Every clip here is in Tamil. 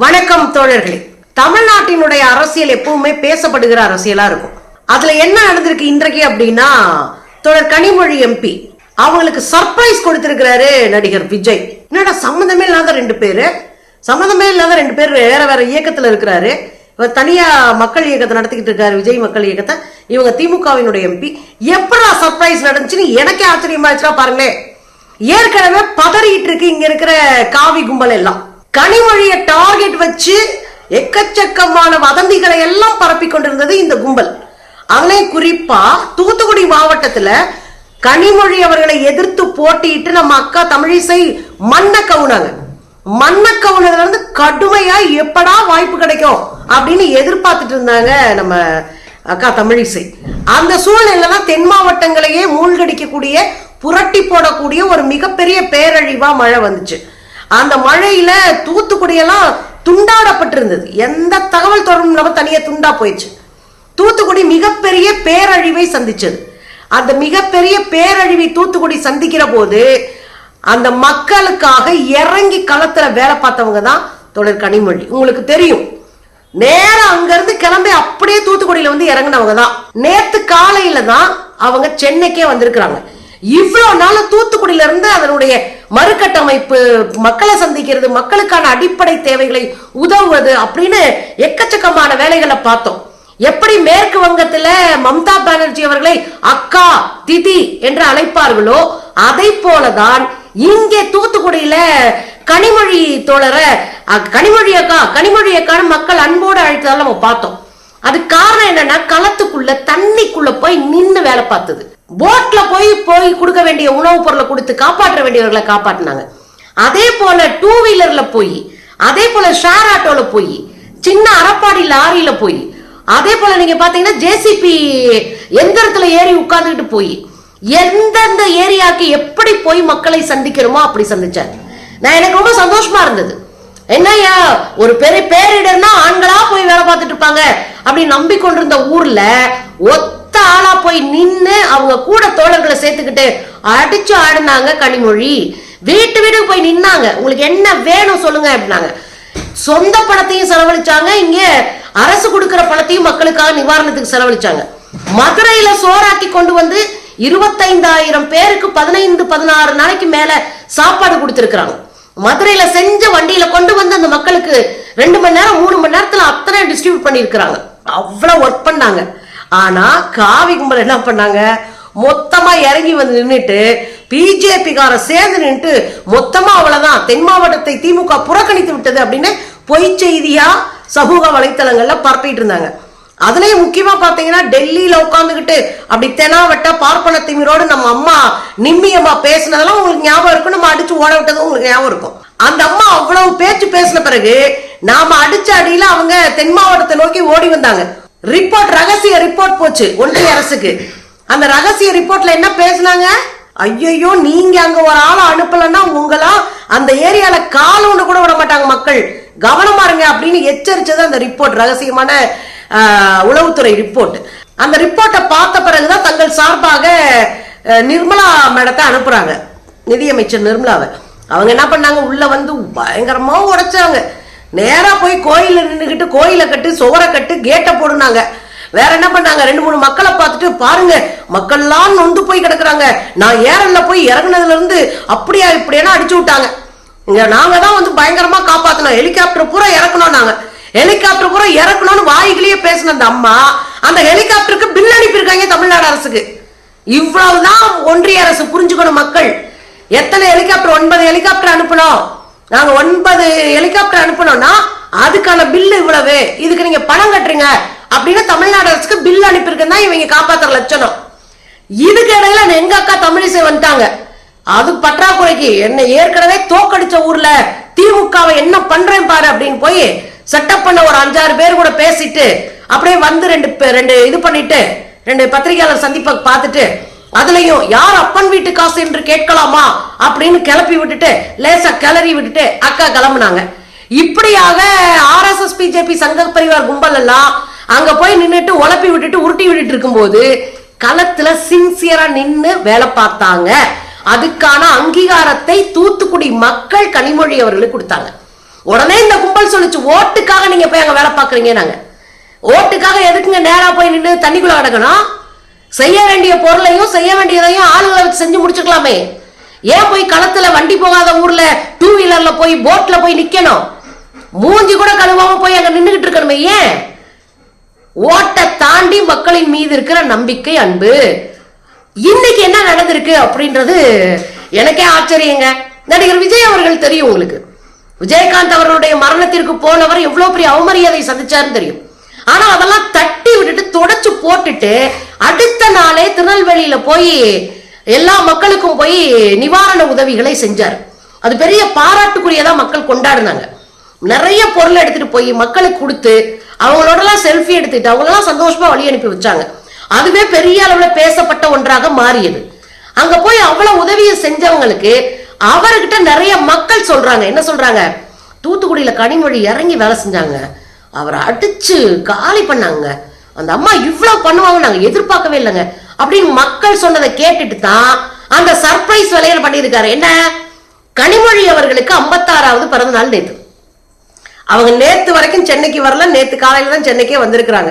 வணக்கம் தோழர்களே. தமிழ்நாட்டினுடைய அரசியல் எப்பவுமே பேசப்படுகிற அரசியலா இருக்கும். அதுல என்ன நடந்திருக்கு இன்றைக்கு அப்படின்னா தோழர் கனிமொழி எம்பி அவங்களுக்கு சர்ப்ரைஸ் கொடுத்திருக்கிறாரு நடிகர் விஜய். என்னடா சம்மந்தமே இல்லாத ரெண்டு பேரு? சம்மந்தமே இல்லாத ரெண்டு பேர் வேற வேற இயக்கத்துல இருக்கிறாரு. இவர் தனியா மக்கள் இயக்கத்தை நடத்திக்கிட்டு இருக்காரு விஜய் மக்கள் இயக்கத்தை. இவங்க திமுகவினுடைய எம்பி எப்படா சர்ப்ரைஸ் நடந்துச்சுன்னு எனக்கே ஆச்சரியமாச்சுன்னா பாருங்களேன். ஏற்கனவே பதறிட்டு இருக்கு இங்க இருக்கிற காவி கும்பல் எல்லாம். கனிமொழிய டார்கெட் வச்சு எக்கச்சக்கமான வதந்திகளை எல்லாம் பரப்பி கொண்டிருந்தது இந்த கும்பல். அதுலயும் குறிப்பா தூத்துக்குடி மாவட்டத்துல கனிமொழி அவர்களை எதிர்த்து போட்டியிட்டு நம்ம அக்கா தமிழிசை மண்ண கவுனாங்க மண்ண கவுனதுல இருந்து கடுமையா எப்படா வாய்ப்பு கிடைக்கும் அப்படின்னு எதிர்பார்த்துட்டு இருந்தாங்க நம்ம அக்கா தமிழிசை. அந்த சூழ்நிலை தான் தென் மாவட்டங்களையே மூழ்கடிக்கக்கூடிய புரட்டி போடக்கூடிய ஒரு மிகப்பெரிய பேரழிவா மழை வந்துச்சு. அந்த மழையில தூத்துக்குடியெல்லாம் துண்டாடப்பட்டிருந்தது. எந்த தகவல் தொடர்பும் இல்லாம தனியா துண்டா போயிடுச்சு. தூத்துக்குடி மிகப்பெரிய பேரழிவை சந்திச்சது. அந்த மிகப்பெரிய பேரழிவை தூத்துக்குடி சந்திக்கிற போது அந்த மக்களுக்காக இறங்கி களத்துல வேலை பார்த்தவங்க தான் தொடர் கனிமொழி. உங்களுக்கு தெரியும். நேரம் அங்கிருந்து கிளம்பி அப்படியே தூத்துக்குடியில வந்து இறங்குனவங்க தான். நேத்து காலையில தான் அவங்க சென்னைக்கே வந்திருக்கிறாங்க. இவ்வளவு நாள் தூத்துக்குடியில இருந்து அதனுடைய மறுகட்டமைப்பு மக்களை சந்திக்கிறது மக்களுக்கான அடிப்படை தேவைகளை உதவுவது அப்படின்னு எக்கச்சக்கமான வேலைகளை பார்த்தோம். எப்படி மேற்கு வங்கத்துல மம்தா பானர்ஜி அவர்களை அக்கா திதி என்று அழைப்பார்களோ அதை போலதான் இங்கே தூத்துக்குடியில கனிமொழி தோழரை அ- கனிமொழி அக்கா கனிமொழி அக்கான்னு மக்கள் அன்போடு அழைத்ததால நம்ம பார்த்தோம். அது காரணம் என்னன்னா களத்துக்குள்ள தண்ணிக்குள்ள போய் நின்று வேலை பார்த்தது. போட்ல போய் போய் கொடுக்க வேண்டிய உணவுப் பொருளை கொடுத்து காப்பாற்ற வேண்டியவர்களை காப்பாற்றினாங்க அதே போல டூ வீலர்ல போய் அதே போல ஷேர் ஆட்டோல போய் சின்ன அறப்பாடி லாரியில போய் அதே போல நீங்க பாத்தீங்கன்னா ஜேசிபி எந்திரத்துல ஏறி உட்கார்ந்துக்கிட்டு போய் எந்தெந்த ஏரியாக்கு எப்படி போய் மக்களை சந்திக்கிறோமோ அப்படி சந்திச்சார். நான் எனக்கு ரொம்ப சந்தோஷமா இருந்தது. என்னய்யா ஒரு பெரிய பேரிடர்னா ஆண்களா போய் வேலை பார்த்துட்டு இருப்பாங்க அப்படி நம்பிக்கொண்டிருந்த ஊர்ல ஒத்த ஆளா போய் நின்னு அவங்க கூட தோழர்களை சேர்த்துக்கிட்டு அடிச்சு ஆடினாங்க கனிமொழி. வீட்டு வீடு போய் நின்னாங்க. உங்களுக்கு என்ன வேணும் சொல்லுங்க அப்படின்னாங்க. சொந்த பணத்தையும் செலவழிச்சாங்க. இங்க அரசு கொடுக்கிற பணத்தையும் மக்களுக்காக நிவாரணத்துக்கு செலவழிச்சாங்க. மதுரையில சோறாக்கி கொண்டு வந்து இருபத்தைந்தாயிரம் பேருக்கு பதினைந்து பதினாறு நாளைக்கு மேல சாப்பாடு கொடுத்துருக்குறாங்க. மதுரையில செஞ்ச வண்டியில கொண்டு வந்து அந்த மக்களுக்கு ரெண்டு மணி நேரம் மூணு மணி நேரத்துல அத்தனை டிஸ்ட்ரிபியூட் பண்ணியிருக்கிறாங்க. அவ்வளவு ஒர்க் பண்ணாங்க. ஆனா காவி கும்பல் என்ன பண்ணாங்க? மொத்தமா இறங்கி வந்து நின்றுட்டு பிஜேபி கார சேர்ந்து நின்றுட்டு மொத்தமா அவ்வளவுதான். தென் மாவட்டத்தை திமுக புறக்கணித்து விட்டது அப்படின்னு பொய் செய்தியா சமூக வலைத்தளங்கள்ல பரப்பிட்டு இருந்தாங்க. அதுலயும் முக்கியமா பாத்தீங்கன்னா டெல்லியில உட்காந்துக்கிட்டு அப்படி தெனாவட்ட பார்ப்பன திமிரோடு நம்ம அம்மா நிம்மி அம்மா பேசினதெல்லாம் உங்களுக்கு ஞாபகம் இருக்கும். நம்ம அடிச்சு ஓட விட்டதும் உங்களுக்கு ஞாபகம் இருக்கும். அந்த அம்மா அவ்வளவு பேச்சு பேசின பிறகு நாம அடிச்ச அடியில அவங்க தென் மாவட்டத்தை நோக்கி ஓடி வந்தாங்க. ரிப்போர்ட் ரகசிய ரிப்போர்ட் போச்சு ஒன்றிய அரசுக்கு. அந்த ரகசிய ரிப்போர்ட்ல என்ன பேசுனாங்க? ஐயோ நீங்க அங்க ஒரு ஆளை அனுப்பலன்னா உங்களா அந்த ஏரியால கால் ஒண்ணு கூட விட மாட்டாங்க மக்கள். கவனமா இருங்க அப்படின்னு எச்சரிச்சது அந்த ரிப்போர்ட் ரகசியமான உளவுத்துறை ரிப்போர்ட் அந்த ரிப்போர்ட்டை பார்த்த பிறகுதான் தங்கள் சார்பாக நிர்மலா மேடத்தை அனுப்புறாங்க. நிதியமைச்சர் நிர்மலாவை. அவங்க என்ன பண்ணாங்க? உள்ள வந்து பயங்கரமா உடைச்சாங்க. நேராக போய் கோயிலில் நின்றுக்கிட்டு கோயிலை கட்டு சுவரை கட்டு கேட்டை போடுனாங்க. வேற என்ன பண்ணாங்க? ரெண்டு மூணு மக்களை பார்த்துட்டு பாருங்க மக்கள்லாம் நொந்து போய் கிடக்குறாங்க. நான் ஏரல்ல போய் இறங்குனதுல இருந்து அப்படியா இப்படியெல்லாம் அடிச்சு விட்டாங்க. இங்க நாங்க தான் வந்து பயங்கரமா காப்பாத்தணும். ஹெலிகாப்டர் பூரா இறக்கணும் நாங்க. ஹெலிகாப்டர் பூரா இறக்கணும்னு வாய்கிலேயே பேசின அந்த அம்மா அந்த ஹெலிகாப்டருக்கு பில் அனுப்பியிருக்காங்க தமிழ்நாடு அரசுக்கு. இவ்வளவுதான் ஒன்றிய அரசு புரிஞ்சுக்கணும் மக்கள். எத்தனை ஹெலிகாப்டர் ஒன்பது ஹெலிகாப்டர் அனுப்பணும்? நாங்க ஒன்பது ஹெலிகாப்டர் அனுப்பணும்னா அதுக்கான பில் இவ்வளவு. இதுக்கு நீங்க பணம் கட்டுறீங்க. அப்படின்னு தமிழ்நாடு அரசுக்கு பில் அனுப்பியிருக்குன்னு தான் இவங்க காப்பாத்துற லட்சணம். இதுக்கு இடையில எங்க அக்கா தமிழிசை வந்துட்டாங்க. அது பற்றாக்குறைக்கு. என்ன ஏற்கனவே தோக்கடிச்ச ஊர்ல திமுகவை என்ன பண்றேன் பாரு அப்படின்னு போய் செட்டப் பண்ண ஒரு அஞ்சாறு பேர் கூட பேசிட்டு அப்படியே வந்து ரெண்டு ரெண்டு இது பண்ணிட்டு ரெண்டு பத்திரிகையாளர் சந்திப்பை பார்த்துட்டு அதுலயும் யார் அப்பன் வீட்டு காசு என்று கேட்கலாமா அப்படின்னு கிளப்பி விட்டுட்டு லேசா கிளறி விட்டுட்டு அக்கா கிளம்புனாங்க. இப்படியாக ஆர்எஸ்எஸ் பிஜேபி சங்க பரிவார் கும்பல் எல்லாம் அங்க போய் நின்றுட்டு உழப்பி விட்டுட்டு உருட்டி விட்டுட்டு இருக்கும்போது களத்துல சின்சியரா நின்று வேலை பார்த்தாங்க. அதுக்கான அங்கீகாரத்தை தூத்துக்குடி மக்கள் கனிமொழி அவர்களுக்கு கொடுத்தாங்க. உடனே இந்த கும்பல் சொல்லிச்சு ஓட்டுக்காக நீங்க போய் அங்க வேலை பாக்குறீங்க நாங்க ஓட்டுக்காக எதுக்குங்க நேரா போய் நின்று தண்ணிக்குள்ள கிடக்கணும் செய்ய வேண்டிய பொருளையும் செய்ய வேண்டியதையும் ஆளுங்களை வச்சு செஞ்சு முடிச்சுக்கலாமே. ஏன் போய் களத்துல வண்டி போகாத ஊர்ல டூ வீலர்ல போய் போட்ல போய் நிக்கணும்? மூஞ்சி கூட கழுவாம போய் அங்க நின்றுகிட்டு இருக்கணுமே ஏன்? ஓட்டை தாண்டி மக்களின் மீது இருக்கிற நம்பிக்கை அன்பு. இன்னைக்கு என்ன நடந்திருக்கு அப்படின்றது எனக்கே ஆச்சரியங்க. நடிகர் விஜய் அவர்கள் தெரியும் உங்களுக்கு. விஜயகாந்த் அவர்களுடைய மரணத்திற்கு போனவர் எவ்வளவு பெரிய அவமரியாதை சந்திச்சாருன்னு தெரியும். ஆனா அதெல்லாம் தட்டி விட்டுட்டு தொடச்சு போட்டுட்டு அடுத்த நாளே திருநெல்வேலியில போய் எல்லா மக்களுக்கும் போய் நிவாரண உதவிகளை செஞ்சார். அது பெரிய பாராட்டுக்குரியதா மக்கள் கொண்டாடினாங்க. நிறைய பொருள் எடுத்துட்டு போய் மக்களுக்கு கொடுத்து அவங்களோடலாம் செல்ஃபி எடுத்துட்டு அவங்களெல்லாம் சந்தோஷமா வழி அனுப்பி வச்சாங்க. அதுவே பெரிய அளவுல பேசப்பட்ட ஒன்றாக மாறியது. அங்க போய் அவ்வளவு உதவியை செஞ்சவங்களுக்கு அவர்கிட்ட நிறைய மக்கள் சொல்றாங்க. என்ன சொல்றாங்க? தூத்துக்குடியில கனிமொழி இறங்கி வேலை செஞ்சாங்க. அவரை அடிச்சு காலி பண்ணாங்க. அந்த அம்மா இவ்வளவு பண்ணுவாங்க நாங்க எதிர்பார்க்கவே இல்லைங்க. அப்படின்னு மக்கள் சொன்னதை கேட்டுட்டு தான் அந்த சர்ப்ரைஸ் வேலையில பண்ணியிருக்காரு. என்ன? கனிமொழி அவர்களுக்கு ஐம்பத்தாறாவது பிறந்த நாள் நேற்று அவங்க நேத்து வரைக்கும் சென்னைக்கு வரல நேத்து காலையில தான் சென்னைக்கே வந்திருக்கிறாங்க.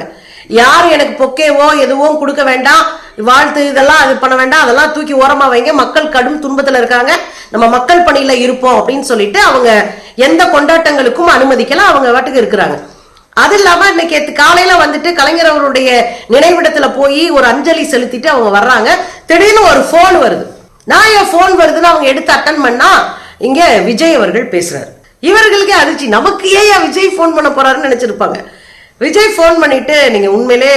யாரும் எனக்கு பொக்கேவோ எதுவும் கொடுக்க வேண்டாம். வாழ்த்து இதெல்லாம் அது பண்ண வேண்டாம். அதெல்லாம் தூக்கி ஓரமா வைங்க. மக்கள் கடும் துன்பத்துல இருக்காங்க. நம்ம மக்கள் பணியில இருப்போம் அப்படின்னு சொல்லிட்டு அவங்க எந்த கொண்டாட்டங்களுக்கும் அனுமதிக்கல. அவங்க வாட்டுக்கு இருக்கிறாங்க. அது இல்லாம இன்னைக்கு நேத்து காலையில வந்துட்டு கலைஞர் அவருடைய நினைவிடத்துல போய் ஒரு அஞ்சலி செலுத்திட்டு அவங்க வர்றாங்க. திடீர்னு ஒரு போன் வருது. நான் என் ஃபோன் வருதுன்னு அவங்க எடுத்து அட்டன் பண்ணா? இங்க விஜய் அவர்கள் பேசுறாரு. இவர்களுக்கே அதிர்ச்சி. நமக்கு ஏன் விஜய் ஃபோன் பண்ண போறாருன்னு நினைச்சிருப்பாங்க. விஜய் ஃபோன் பண்ணிட்டு நீங்க உண்மையிலே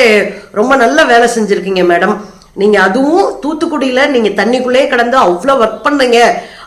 ரொம்ப நல்ல வேலை செஞ்சிருக்கீங்க மேடம் நீங்க அதுவும் தூத்துக்குடியில நீங்க தண்ணிக்குள்ளேயே கடந்து அவ்வளோ ஒர்க் பண்ணீங்க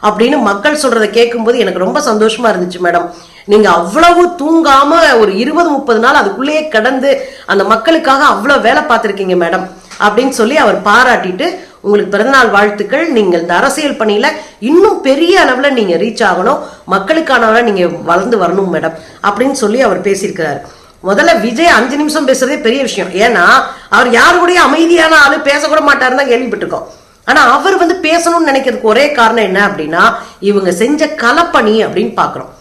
அப்படின்னு மக்கள் சொல்றதை கேட்கும்போது எனக்கு ரொம்ப சந்தோஷமா இருந்துச்சு மேடம் நீங்க அவ்வளவு தூங்காம ஒரு இருபது முப்பது நாள் அதுக்குள்ளேயே கடந்து அந்த மக்களுக்காக அவ்வளவு வேலை பார்த்துருக்கீங்க மேடம். அப்படின்னு சொல்லி அவர் பாராட்டிட்டு உங்களுக்கு பிறந்தநாள் வாழ்த்துக்கள். நீங்கள் இந்த அரசியல் பணியில இன்னும் பெரிய அளவுல நீங்க ரீச் ஆகணும். மக்களுக்கானவரை நீங்க வளர்ந்து வரணும் மேடம். அப்படின்னு சொல்லி அவர் பேசியிருக்கிறாரு. முதல்ல விஜய் அஞ்சு நிமிஷம் பேசுறதே பெரிய விஷயம். ஏன்னா அவர் யாரு கூட அமைதியான ஆளு பேசக்கூட மாட்டாருன்னு தான் கேள்விப்பட்டிருக்கோம். ஆனா அவர் வந்து பேசணும்னு நினைக்கிறதுக்கு ஒரே காரணம் என்ன அப்படின்னா இவங்க செஞ்ச கலப்பணி அப்படின்னு பாக்குறோம்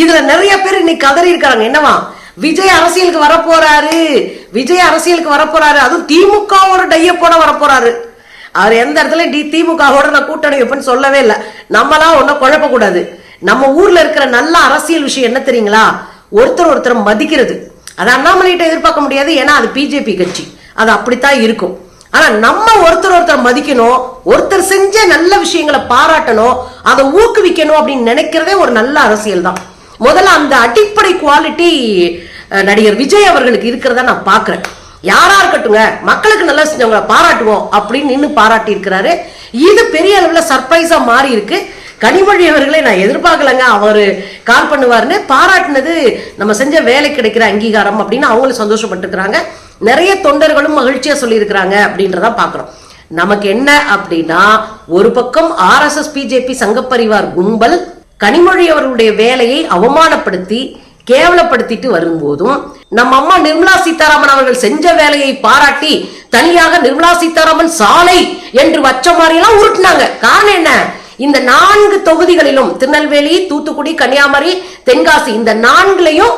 இதுல நிறைய பேர் இன்னைக்கு கதறி இருக்காங்க. என்னவா? விஜய் அரசியலுக்கு வரப்போறாரு. விஜய் அரசியலுக்கு வரப்போறாரு. அதுவும் திமுகவோட டைய போட வரப்போறாரு. அவர் எந்த இடத்துல டி திமுகவோட நான் கூட்டணி வைப்பேன்னு சொல்லவே இல்லை. நம்மளாம் ஒன்றும் குழப்பக்கூடாது. நம்ம ஊர்ல இருக்கிற நல்ல அரசியல் விஷயம் என்ன தெரியுங்களா? ஒருத்தர் ஒருத்தர் மதிக்கிறது. அது அண்ணாமலைகிட்ட எதிர்பார்க்க முடியாது. ஏன்னா அது பிஜேபி கட்சி. அது அப்படித்தான் இருக்கும். ஆனா நம்ம ஒருத்தர் ஒருத்தர் மதிக்கணும். ஒருத்தர் செஞ்ச நல்ல விஷயங்களை பாராட்டணும். அதை ஊக்குவிக்கணும் அப்படின்னு நினைக்கிறதே ஒரு நல்ல அரசியல் தான் முதல்ல அந்த அடிப்படை குவாலிட்டி நடிகர் விஜய் அவர்களுக்கு இருக்கிறத நான் பார்க்குறேன். யாரா இருக்கட்டுங்க மக்களுக்கு நல்லா செஞ்சவங்களை பாராட்டுவோம் அப்படின்னு நின்று பாராட்டி இருக்கிறாரு. இது பெரிய அளவில் சர்ப்ரைஸா மாறி இருக்கு. கனிமொழி அவர்களை நான் எதிர்பார்க்கலங்க. அவர் கால் பண்ணுவார்னு பாராட்டினது நம்ம செஞ்ச வேலை கிடைக்கிற அங்கீகாரம் அப்படின்னு அவங்களும் சந்தோஷப்பட்டுருக்கிறாங்க. நிறைய தொண்டர்களும் மகிழ்ச்சியா சொல்லியிருக்கிறாங்க அப்படின்றத பார்க்குறோம். நமக்கு என்ன அப்படின்னா ஒரு பக்கம் ஆர்எஸ்எஸ் பிஜேபி சங்கப்பரிவார் கும்பல் கனிமொழி அவர்களுடைய வேலையை அவமானப்படுத்தி கேவலப்படுத்திட்டு வரும்போதும் நம்ம அம்மா நிர்மலா சீதாராமன் அவர்கள் செஞ்ச வேலையை பாராட்டி தனியாக நிர்மலா சீதாராமன் சாலை என்று வச்ச மாதிரியெல்லாம் உருட்டினாங்க. காரணம் என்ன? இந்த நான்கு தொகுதிகளிலும் திருநெல்வேலி தூத்துக்குடி கன்னியாகுமரி தென்காசி இந்த நான்குலையும்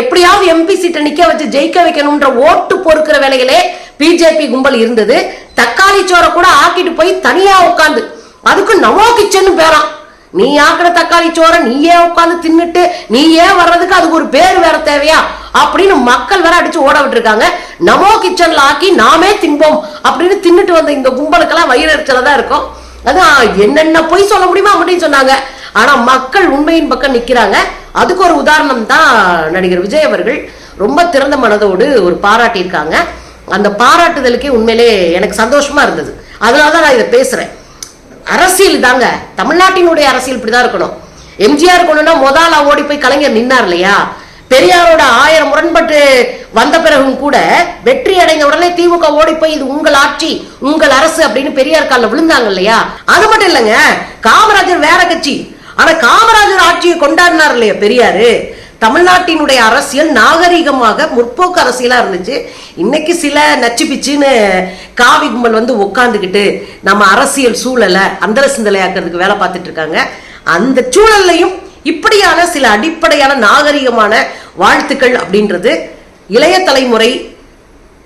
எப்படியாவது எம்பி சீட்டை நிக்க வச்சு ஜெயிக்க வைக்கணும்ன்ற ஓட்டு பொறுக்கிற வேலையிலே பிஜேபி கும்பல் இருந்தது. தக்காளி சோறை கூட ஆக்கிட்டு போய் தனியா உட்காந்து அதுக்கு நமோ கிச்சன் பேரான் நீ ஆக்கின தக்காளி சோறை நீயே உட்காந்து தின்னுட்டு நீயே வர்றதுக்கு அதுக்கு ஒரு பேர் வேற தேவையா? அப்படின்னு மக்கள் வேற அடிச்சு ஓட விட்டுருக்காங்க. நமோ கிச்சன்ல ஆக்கி நாமே தின்போம் அப்படின்னு தின்னுட்டு வந்த இந்த கும்பலுக்கெல்லாம் வயிறு எரிச்சல தான் இருக்கும். அதான் என்னென்ன பொய் சொல்ல முடியுமா அப்படின்னு சொன்னாங்க. ஆனா மக்கள் உண்மையின் பக்கம் நிக்கிறாங்க. அதுக்கு ஒரு உதாரணம் தான் நடிகர் விஜய் அவர்கள் ரொம்ப திறந்த மனதோடு ஒரு பாராட்டியிருக்காங்க. அந்த பாராட்டுதலுக்கே உண்மையிலே எனக்கு சந்தோஷமா இருந்தது. அதனால தான் நான் இதை பேசுறேன். அரசியல் தாங்க தமிழ்நாட்டினுடைய அரசியல் இப்படிதான் இருக்கணும். எம்ஜிஆர் கொண்டுனா முதல்ல ஓடி போய் கலைஞர் நின்னார் இல்லையா? பெரியாரோட ஆயிரம் முரண்பட்டு வந்த பிறகும் கூட வெற்றி அடைந்த உடனே திமுக ஓடி போய் இது உங்கள் ஆட்சி உங்கள் அரசு அப்படின்னு பெரியார் காலில் விழுந்தாங்க இல்லையா? அது மட்டும் இல்லைங்க. காமராஜர் வேற கட்சி. ஆனா காமராஜர் ஆட்சியை கொண்டாடினார் இல்லையா பெரியாரு? தமிழ்நாட்டினுடைய அரசியல் நாகரிகமாக முற்போக்கு அரசியலாக இருந்துச்சு. இன்னைக்கு சில நச்சு பிச்சுன்னு காவி கும்பல் வந்து உட்காந்துக்கிட்டு நம்ம அரசியல் சூழலை அந்தர சிந்தலையாக்குறதுக்கு வேலை பார்த்துட்டு இருக்காங்க. அந்த சூழல்லையும் இப்படியான சில அடிப்படையான நாகரிகமான வாழ்த்துக்கள் அப்படின்றது இளைய தலைமுறை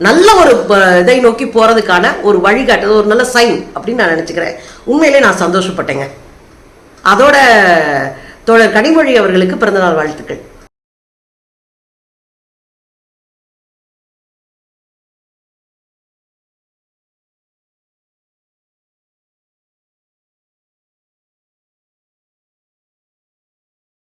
நல்ல ஒரு இதை நோக்கி போறதுக்கான ஒரு வழிகாட்டு ஒரு நல்ல சைன் அப்படின்னு நான் நினச்சிக்கிறேன். உண்மையிலே நான் சந்தோஷப்பட்டேங்க. அதோட தோழர் கனிமொழி அவர்களுக்கு பிறந்தநாள் வாழ்த்துக்கள்.